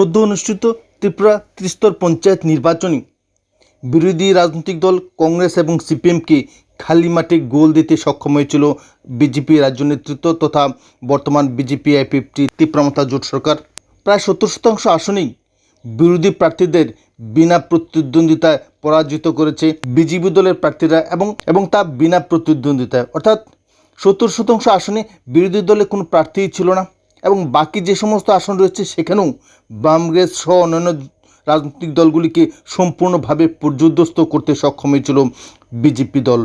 সদ্য অনুষ্ঠিত ত্রিপুরা ত্রিস্তর পঞ্চায়েত নির্বাচনে বিরোধী রাজনৈতিক দল কংগ্রেস এবং সিপিএমকে খালি মাঠে গোল দিতে সক্ষম হয়েছিল বিজেপি রাজ্য নেতৃত্ব তথা বর্তমান বিজেপি আই ফিফটি তীব্রমতা জোট সরকার। প্রায় সত্তর শতাংশ আসনেই বিরোধী প্রার্থীদের বিনা প্রতিদ্বন্দ্বিতায় পরাজিত করেছে বিজেপি দলের প্রার্থীরা এবং এবং তা বিনা প্রতিদ্বন্দ্বিতায়। অর্থাৎ সত্তর শতাংশ আসনে বিরোধী দলে কোনো প্রার্থীই ছিল না। এবং বাকি যে সমস্ত আসন রয়েছে সেখানেও বামগ্রেস সহ অন্যান্য রাজনৈতিক দলগুলিকে সম্পূর্ণভাবে পর্যুদস্ত করতে সক্ষম হয়েছিল বিজেপি দল।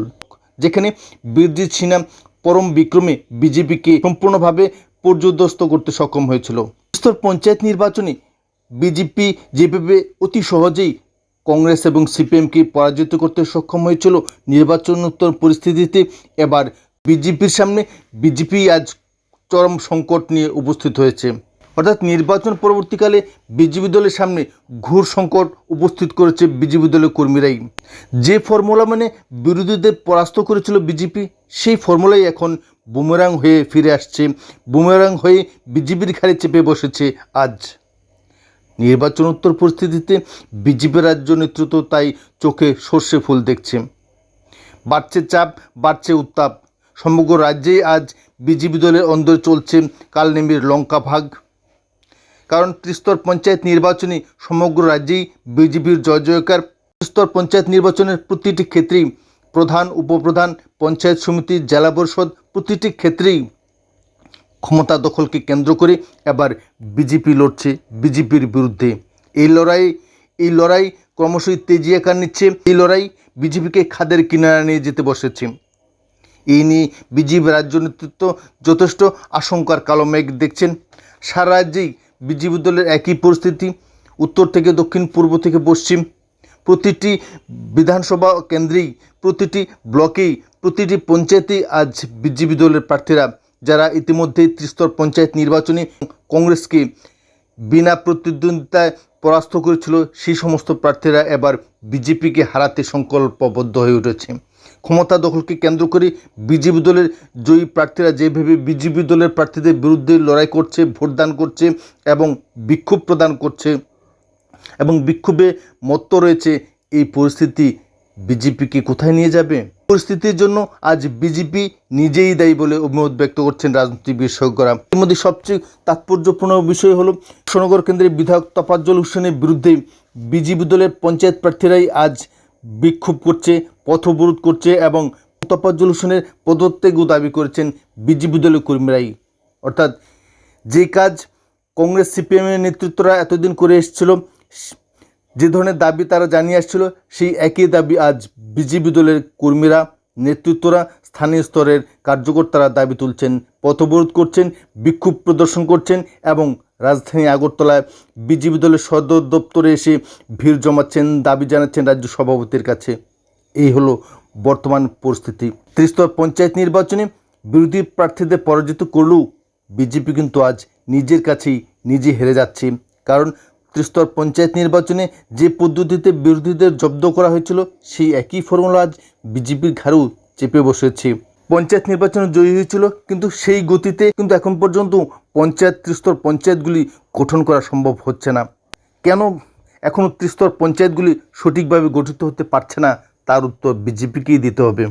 যেখানে বীরজিৎ সিনহা, পরম বিক্রমে বিজেপিকে সম্পূর্ণভাবে পর্যুদস্ত করতে সক্ষম হয়েছিল। স্তর পঞ্চায়েত নির্বাচনে বিজেপি যেভাবে অতি সহজেই কংগ্রেস এবং সিপিএমকে পরাজিত করতে সক্ষম হয়েছিল নির্বাচনোত্তর পরিস্থিতিতে এবার বিজেপির সামনে, বিজেপি আজ চরম সংকট নিয়ে উপস্থিত হয়েছে। অর্থাৎ নির্বাচন পরবর্তীকালে বিজেপি দলের সামনে ঘোর সংকট উপস্থিত করেছে বিজেপি দলের কর্মীরাই। যে ফর্মুলা মানে বিরোধীদের পরাস্ত করেছিল বিজেপি, সেই ফর্মুলাই এখন বুমেরাং হয়ে ফিরে আসছে। বুমেরাং হয়ে বিজেপির ঘাড়ে চেপে বসেছে আজ। নির্বাচনোত্তর পরিস্থিতিতে বিজেপি রাজ্য নেতৃত্ব তাই চোখে সর্ষে ফুল দেখছে। বাড়ছে চাপ, বাড়ছে উত্তাপ। সমগ্র রাজ্যেই আজ বিজেপি দলের অন্দরে চলছে কালনেমির লঙ্কা ভাগ। কারণ ত্রিস্তর পঞ্চায়েত নির্বাচনে সমগ্র রাজ্যেই বিজেপির জয় জয়কার। ত্রিস্তর পঞ্চায়েত নির্বাচনের প্রতিটি ক্ষেত্রেই প্রধান, উপপ্রধান, পঞ্চায়েত সমিতি জেলা পরিষদ প্রতিটি ক্ষেত্রেই ক্ষমতা দখলকে কেন্দ্র করে এবার বিজেপি লড়ছে বিজেপির বিরুদ্ধে। এই লড়াই এই লড়াই ক্রমশই তেজি আকার নিচ্ছে, এই লড়াই বিজেপিকে খাদের কিনারা নিয়ে যেতে বসেছে। এই নিয়ে বিজেপি রাজ্য নেতৃত্ব যথেষ্ট আশঙ্কার কালো মেঘ দেখছেন। সারা রাজ্যেই বিজেপি দলের একই পরিস্থিতি, উত্তর থেকে দক্ষিণ, পূর্ব থেকে পশ্চিম। প্রতিটি বিধানসভা কেন্দ্রেই, প্রতিটি ব্লকেই, প্রতিটি পঞ্চায়েতেই আজ বিজেপি দলের প্রার্থীরা, যারা ইতিমধ্যেই ত্রিস্তর পঞ্চায়েত নির্বাচনে কংগ্রেসকে বিনা প্রতিদ্বন্দ্বিতায় পরাস্ত করেছিল, সেই সমস্ত প্রার্থীরা এবার বিজেপিকে হারাতে সংকল্পবদ্ধ হয়ে উঠেছে। ক্ষমতা দখলকে কেন্দ্র করে বিজেপি দলের জয়ী প্রার্থীরা যেভাবে বিজেপি দলের প্রার্থীদের বিরুদ্ধে লড়াই করছে ভোটদান করছে এবং বিক্ষোভ প্রদান করছে এবং বিক্ষোভে মত্ত রয়েছে, এই পরিস্থিতি বিজেপিকে কোথায় নিয়ে যাবে? পরিস্থিতির জন্য আজ বিজেপি নিজেই দায়ী বলে অভিমত ব্যক্ত করছেন রাজনৈতিক বিশেষজ্ঞরা। এর মধ্যে সবচেয়ে তাৎপর্যপূর্ণ বিষয় হলো, কৃষ্ণনগর কেন্দ্রের বিধায়ক তফাজ্জল হোসেনের বিরুদ্ধে বিজেপি দলের পঞ্চায়েত প্রার্থীরাই আজ বিক্ষোভ করছে। পথ অবরোধ করছে এবং তফাজ্জল হোসেনের পদত্যাগও দাবি করেছেন বিজেপি দলের কর্মীরাই। অর্থাৎ যে কাজ কংগ্রেস সিপিএমের নেতৃত্বরা এতদিন করে এসেছিল, যে ধরনের দাবি তারা জানিয়ে আসছিল, সেই একই দাবি আজ বিজেপি দলের কর্মীরা, নেতৃত্বরা, স্থানীয় স্তরের কার্যকর্তারা দাবি তুলছেন, পথবরোধ করছেন, বিক্ষোভ প্রদর্শন করছেন এবং রাজধানী আগরতলায় বিজেপি দলের সদর দপ্তরে এসে ভিড় জমাচ্ছেন, দাবি জানাচ্ছেন রাজ্য সভাপতির কাছে। এই হলো বর্তমান পরিস্থিতি। ত্রিস্তর পঞ্চায়েত নির্বাচনে বিরোধী প্রার্থীদের পরাজিত করলেও বিজেপি কিন্তু আজ নিজের কাছেই নিজে হেরে যাচ্ছে। কারণ ত্রিস্তর পঞ্চায়েত নির্বাচনে যে পদ্ধতিতে বিরোধীদের জব্দ করা হয়েছিল, সেই একই ফর্মুলা আজ বিজেপির ঘাড়েও চেপে বসেছে। পঞ্চায়েত নির্বাচনে জয়ী হয়েছিল, কিন্তু সেই গতিতে কিন্তু এখন পর্যন্ত পঞ্চায়েত ত্রিস্তর পঞ্চায়েতগুলি গঠন করা সম্ভব হচ্ছে না। কেন এখনও ত্রিস্তর পঞ্চায়েতগুলি সঠিকভাবে গঠিত হতে পারছে না তার উত্তর বিজেপিকেই দিতে হবে।